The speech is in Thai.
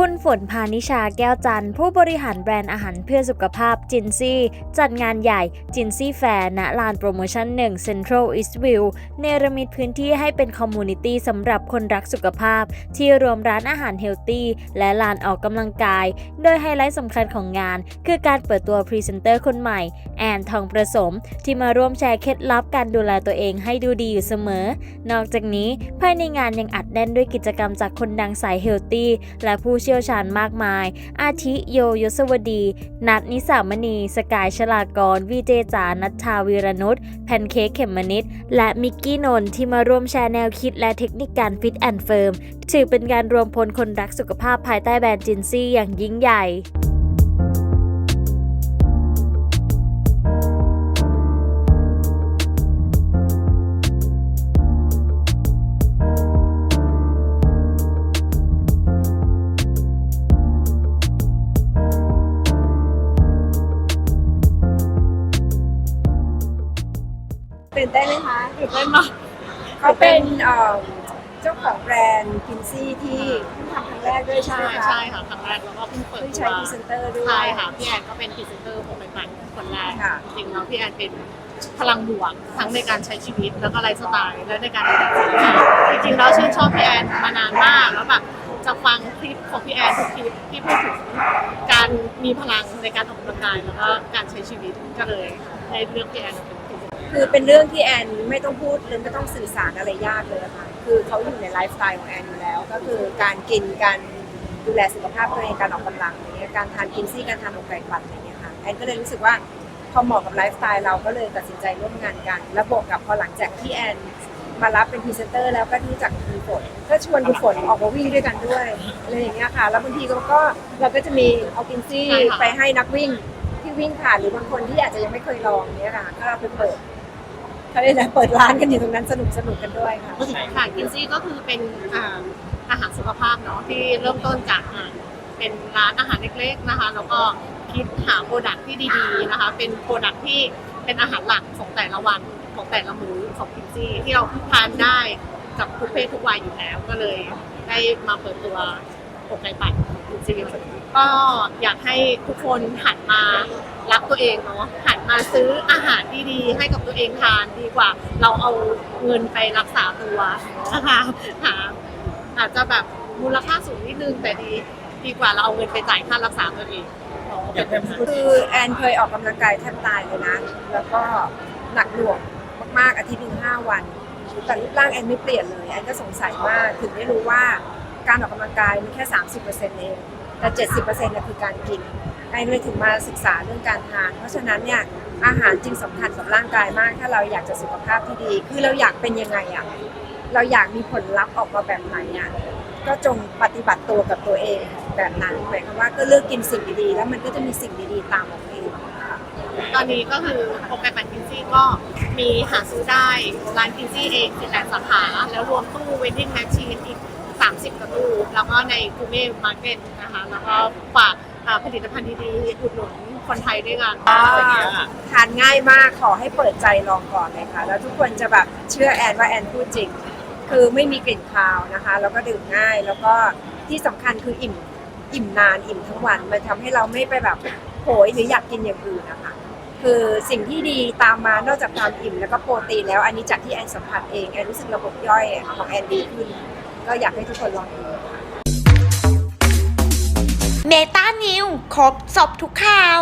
คุณฝนพานิชาแก้วจันทร์ผู้บริหารแบรนด์อาหารเพื่อสุขภาพจินซี่ จัดงานใหญ่จินซี่แฟร์ณลานโปรโมชั่น1 Central Eastview เนรมิตพื้นที่ให้เป็นคอมมูนิตี้สำหรับคนรักสุขภาพ ที่รวมร้านอาหารเฮลตี้และลานออกกำลังกาย โดยไฮไลท์สำคัญของงาน คือการเปิดตัวพรีเซนเตอร์คนใหม่ แอนทองประสม ที่มาร่วมแชร์เคล็ดลับการดูแลตัวเองให้ดูดีอยู่เสมอ นอกจากนี้ภายในงานยังอัดแน่นด้วยกิจกรรมจากคนดังสายเฮลตี้และผู้เชี่ยวชาญมากมาย อาทิโยยศวดี นัทนิสามณี สกายชลากร วีเจจานัทชาวีรนุชแพนเค้กเขมมนิดและมิกกี้นนท์ที่มาร่วมแชร์แนวคิดและเทคนิคการฟิตแอนด์เฟิร์มถือเป็นการรวมพลคนรักสุขภาพภายใต้แบรนด์จินซี่อย่างยิ่งใหญ่ ตื่นเต้นไหมคะตื่นเต้นมากเขาเป็นเอ่อเจ้าของแบรนด์กินซี่ที่เพิ่งทำครั้งแรกด้วยใช่ใช่ไหมคะใช่ค่ะครั้งแรกแล้วก็เพิ่งเปิดเพิ่งตัใช้วพรีเซนเตอร์ด้วย ใช่ค่ะพี่แอนก็เป็นพรีเซนเตอร์ของใหม่ๆคนแรกค่ะ จริงๆแล้วพี่แอนเป็นพลังบวกทั้งในการใช้ชีวิตแล้วก็ไลฟ์สไตล์และในการดูแลสุขภาพจริงๆแล้วชื่นชอบพี่แอนมานานมากแล้วแบบจะฟังคลิปของพี่แอนทุกคลิปที่พูดถึงการมีพลังในการออกกำลังกายแล้วก็การใช้ชีวิตก็เลยได้เลือกพี่แอนเป็น คือเป็นเรื่องที่แอนไม่ต้องพูดหรือไม่ต้องสื่อสารอะไรยากเลยค่ะคือเขาอยู่ในไลฟ์สไตล์ของแอนอยู่แล้ว ก็คือการกินการดูแลสุขภาพตัวเองการออกกำลังอย่างเงี้ยการทานกินซี่การทานอกไก่ปั่นอะไรเงี้ยค่ะแอนก็เลยรู้สึกว่าพอเหมาะกับไลฟ์สไตล์เราก็เลยตัดสินใจร่วมงานกัน แล้วบวกกับพอหลังจากที่แอนมารับเป็นพรีเซนเตอร์แล้วก็รู้จักคุณฝนก็ชวนคุณฝนออกมาวิ่งด้วยกันด้วยอะไรอย่างเงี้ยค่ะแล้วบางทีเราก็เราก็จะมีเอากินซี่ไปให้นักวิ่งที่วิ่งผ่านหรือบางคนที่อาจจะยังไม่เคยลองเนี้ยค่ะก็เอาไปเปิด เขาเรียกอะไรเปิดร้านกันอยู่ตรงนั้นสนุกสนุกกันด้วยค่ะ ค่ะกินซี่ก็คือเป็นอ่าอาหารสุขภาพเนาะที่เริ่มต้นจากอ่าเป็นร้านอาหารเล็กๆนะคะ แล้วก็คิดหาโปรดักที่ดีๆนะคะ เป็นโปรดักที่เป็นอาหารหลักของแต่ละวันของแต่ละมื้อของกินซี่ที่เราทานได้กับทุกเพศทุกวัยอยู่แล้วก็เลยได้มาเปิดตัวอกไก่ปั่น กินซี่ก็อยากให้ทุกคนหันมารักตัวเองเนาะหันมาซื้ออาหารดีๆ ให้กับตัวเองทานดีกว่า เราเอาเงินไปรักษาตัวนะคะหาอาจจะแบบมูลค่าสูงนิดนึงแต่ดีดีกว่าเราเอาเงินไปจ่ายค่ารักษาตัวเองเนาะเป็นแบบคือแอนเคยออกกำลังกายแทบตายเลยนะ แล้วก็หนักหน่วงมากๆอาทิตย์หนึ่งห้าวัน แต่รูปร่างแอนไม่เปลี่ยนเลย แอนก็สงสัยมากถึงได้รู้ว่า การออกกำลังกายมันแค่ 30%เองแต่ 70%เนี่ยคือการกินแอนเลยถึงมาศึกษาเรื่องการทาน เพราะฉะนั้นเนี่ยอาหารจริงสำคัญกับร่างกายมาก ถ้าเราอยากจะสุขภาพที่ดี คือเราอยากเป็นยังไงอะเราอยากมีผลลัพธ์ออกมาแบบไหนอะก็จงปฏิบัติตัวกับตัวเองแบบนั้นหมายความว่าก็เลือกกินสิ่งดีๆ แล้วมันก็จะมีสิ่งดีๆ ตามออกมาเองค่ะตอนนี้ก็คือโปรแกรมปั่นกินซี่ก็มีหาซื้อได้ร้านกินซี่เอง18สาขาแล้วรวมตู้เวนดิ้งแมชชีนอีก 30 กว่าตู้แล้วก็ในกูเม่มาร์เก็ตนะคะ แล้วก็ฝากอ่าผลิตภัณฑ์ดีๆอุดหนุนคนไทยด้วยกันอะไรอย่างเงี้ยค่ะทานง่ายมากขอให้เปิดใจลองก่อนเลยค่ะ แล้วทุกคนจะแบบเชื่อแอนว่าแอนพูดจริง คือไม่มีกลิ่นคาวนะคะ แล้วก็ดื่มง่าย แล้วก็ที่สำคัญคืออิ่ม อิ่มนานอิ่มทั้งวัน มันทำให้เราไม่ไปแบบโหยหรืออยากกินอย่างอื่นนะคะ คือสิ่งที่ดีตามมานอกจากความอิ่มแล้วก็โปรตีนแล้วอันนี้จากที่แอนสัมผัสเองแอนรู้สึกระบบย่อยของแอนดีขึ้น ก็อยากให้ทุกคนลองดูเมตานิวครบสบทุกข่าว